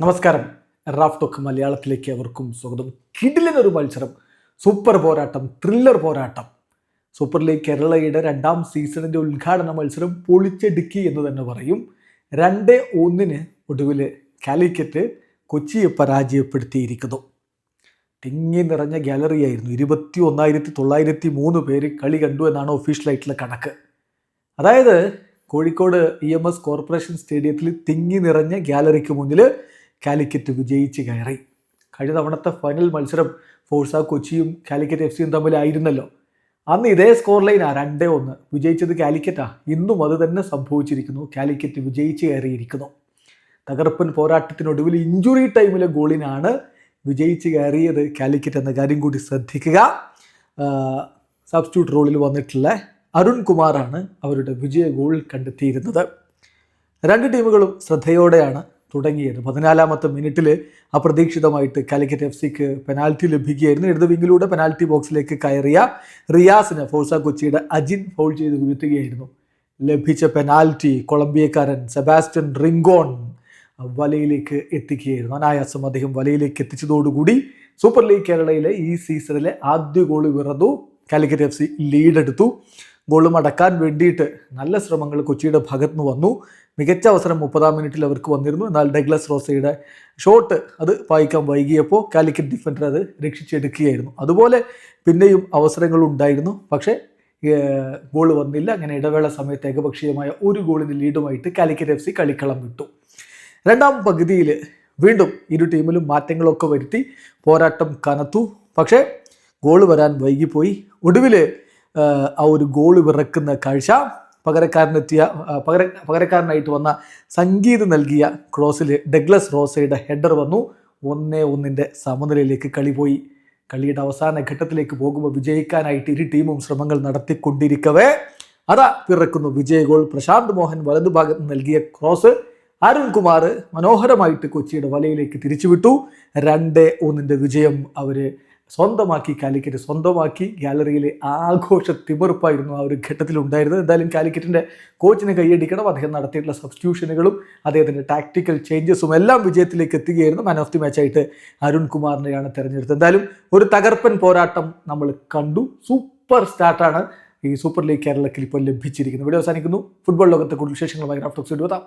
നമസ്കാരം. Raf talk മലയാളത്തിലേക്ക് അവർക്കും സ്വാഗതം. കിടിലിനൊരു മത്സരം. സൂപ്പർ പോരാട്ടം ത്രില്ലർ പോരാട്ടം. സൂപ്പർ ലീഗ് കേരളയുടെ രണ്ടാം സീസണിന്റെ ഉദ്ഘാടന മത്സരം പൊളിച്ചടുക്കി എന്ന് തന്നെ പറയും. രണ്ട് ഒന്നിന് ഒടുവിൽ കാലിക്കറ്റ് കൊച്ചിയെ പരാജയപ്പെടുത്തിയിരിക്കുന്നു. തിങ്ങി നിറഞ്ഞ ഗാലറിയായിരുന്നു ഇരുപത്തി ഒന്നായിരത്തി തൊള്ളായിരത്തി മൂന്ന് പേര് കളി കണ്ടു എന്നാണ് ഒഫീഷ്യലായിട്ടുള്ള കണക്ക്. അതായത് Kozhikode E M S corporation സ്റ്റേഡിയത്തിൽ തിങ്ങി നിറഞ്ഞ ഗാലറിക്ക് മുന്നിൽ കാലിക്കറ്റ് വിജയിച്ച് കയറി. കഴിഞ്ഞ തവണത്തെ ഫൈനൽ മത്സരം ഫോഴ്സ കൊച്ചിയും കാലിക്കറ്റ് എഫ് സിയും തമ്മിലായിരുന്നല്ലോ. അന്ന് ഇതേ സ്കോർ ലൈനാ രണ്ടേ ഒന്ന്. വിജയിച്ചത് കാലിക്കറ്റാ. ഇന്നും അത് തന്നെ സംഭവിച്ചിരിക്കുന്നു. കാലിക്കറ്റ് വിജയിച്ച് കയറിയിരിക്കുന്നു. തകർപ്പൻ പോരാട്ടത്തിനൊടുവിൽ ഇഞ്ചുറി ടൈമിലെ ഗോളിനാണ് വിജയിച്ച് കയറിയത് കാലിക്കറ്റ് എന്ന കാര്യം കൂടി ശ്രദ്ധിക്കുക. സബ്സ്റ്റിറ്റ്യൂട്ട് റോളിൽ വന്നിട്ടുള്ള അരുൺ കുമാറാണ് അവരുടെ വിജയ ഗോൾ കണ്ടെത്തിയിരുന്നത്. രണ്ട് ടീമുകളും ശ്രദ്ധയോടെയാണ് തുടങ്ങിയത്. പതിനാലാമത്തെ മിനിറ്റിൽ അപ്രതീക്ഷിതമായിട്ട് കാലിക്കറ്റ് എഫ് സിക്ക് പെനാൽറ്റി ലഭിക്കുകയായിരുന്നു. ഇടത് വിങ്ങിലൂടെ പെനാൽറ്റി ബോക്സിലേക്ക് കയറിയ റിയാസിന് ഫോഴ്സ കൊച്ചിയുടെ അജിൻ ഫൗൾ ചെയ്ത് വീഴ്ത്തുകയായിരുന്നു. ലഭിച്ച പെനാൽറ്റി കൊളംബിയക്കാരൻ സെബാസ്റ്റ്യൻ റിങ്കോൺ വലയിലേക്ക് എത്തിക്കുകയായിരുന്നു. അനായാസം അദ്ദേഹം വലയിലേക്ക് എത്തിച്ചതോടുകൂടി സൂപ്പർ ലീഗ് കേരളയിലെ ഈ സീസണിലെ ആദ്യ ഗോൾ വിറന്നു. കാലിക്കറ്റ് എഫ് സി ലീഡെടുത്തു ഗോൾ മടക്കാൻ വേണ്ടിയിട്ട് നല്ല ശ്രമങ്ങൾ കൊച്ചിയുടെ ഭാഗത്ത് നിന്ന് വന്നു. മികച്ച അവസരം മുപ്പതാം മിനിറ്റിൽ അവർക്ക് വന്നിരുന്നു. എന്നാൽ ഡഗ്ലസ് റോസയുടെ ഷോട്ട് അത് വായിക്കാൻ വൈകിയപ്പോൾ കാലിക്കറ്റ് ഡിഫൻഡർ അത് രക്ഷിച്ചെടുക്കുകയായിരുന്നു. അതുപോലെ പിന്നെയും അവസരങ്ങൾ ഉണ്ടായിരുന്നു. പക്ഷേ ഗോൾ വന്നില്ല. അങ്ങനെ ഇടവേള സമയത്ത് ഏകപക്ഷീയമായ ഒരു ഗോളിന് ലീഡുമായിട്ട് കാലിക്കറ്റ് എഫ് സി കളിക്കളം വിട്ടു. രണ്ടാം പകുതിയിൽ വീണ്ടും ഇരു ടീമിലും മാറ്റങ്ങളൊക്കെ വരുത്തി പോരാട്ടം കനത്തു. പക്ഷേ ഗോൾ വരാൻ വൈകിപ്പോയി. ഒടുവിൽ ആ ഒരു ഗോൾ വിറക്കുന്ന കാഴ്ച. പകരക്കാരനെത്തിയ പകര പകരക്കാരനായിട്ട് വന്ന സംഗീത് നൽകിയ ക്രോസിൽ ഡഗ്ലസ് റോസയുടെ ഹെഡർ വന്നു. ഒന്നേ ഒന്നിന്റെ സമനിലയിലേക്ക് കളി പോയി. കളിയുടെ അവസാന ഘട്ടത്തിലേക്ക് പോകുമ്പോൾ വിജയിക്കാനായിട്ട് ഇരു ടീമും ശ്രമങ്ങൾ നടത്തിക്കൊണ്ടിരിക്കവേ. അതാ പിറക്കുന്നു വിജയ ഗോൾ. പ്രശാന്ത് മോഹൻ വലതുഭാഗത്ത് നൽകിയ ക്രോസ്. അരുൺ കുമാർ മനോഹരമായിട്ട് കൊച്ചിയുടെ വലയിലേക്ക് തിരിച്ചുവിട്ടു. രണ്ട് ഒന്നിന്റെ വിജയം അവർ സ്വന്തമാക്കി കാലിക്കറ്റ് സ്വന്തമാക്കി ഗാലറിയിലെ ആഘോഷ തിമർപ്പായിരുന്നു ആ ഒരു ഘട്ടത്തിലുണ്ടായിരുന്നത്. എന്തായാലും കാലിക്കറ്റിന്റെ കോച്ചിനെ കൈയടിക്കണം. അദ്ദേഹം നടത്തിയിട്ടുള്ള സബ്സ്റ്റിറ്റ്യൂഷനുകളും അദ്ദേഹത്തിന്റെ ടാക്ടിക്കൽ ചേഞ്ചസും എല്ലാം വിജയത്തിലേക്ക് എത്തുകയായിരുന്നു മാൻ ഓഫ് ദി മാച്ചായിട്ട് അരുൺ കുമാറിനെയാണ് തിരഞ്ഞെടുത്തത്. എന്തായാലും ഒരു തകർപ്പൻ പോരാട്ടം നമ്മൾ കണ്ടു. സൂപ്പർ സ്റ്റാർട്ടാണ് ഈ സൂപ്പർ ലീഗ് കേരളത്തിൽ ഇപ്പോൾ ലഭിച്ചിരിക്കുന്നത്. വീഡിയോ അവസാനിക്കുന്നു. ഫുട്ബോൾ ലോകത്തെ കൂടുതൽ വിശേഷങ്ങളുമായി റാഫ്റ്റോക്സ് എടുത്താം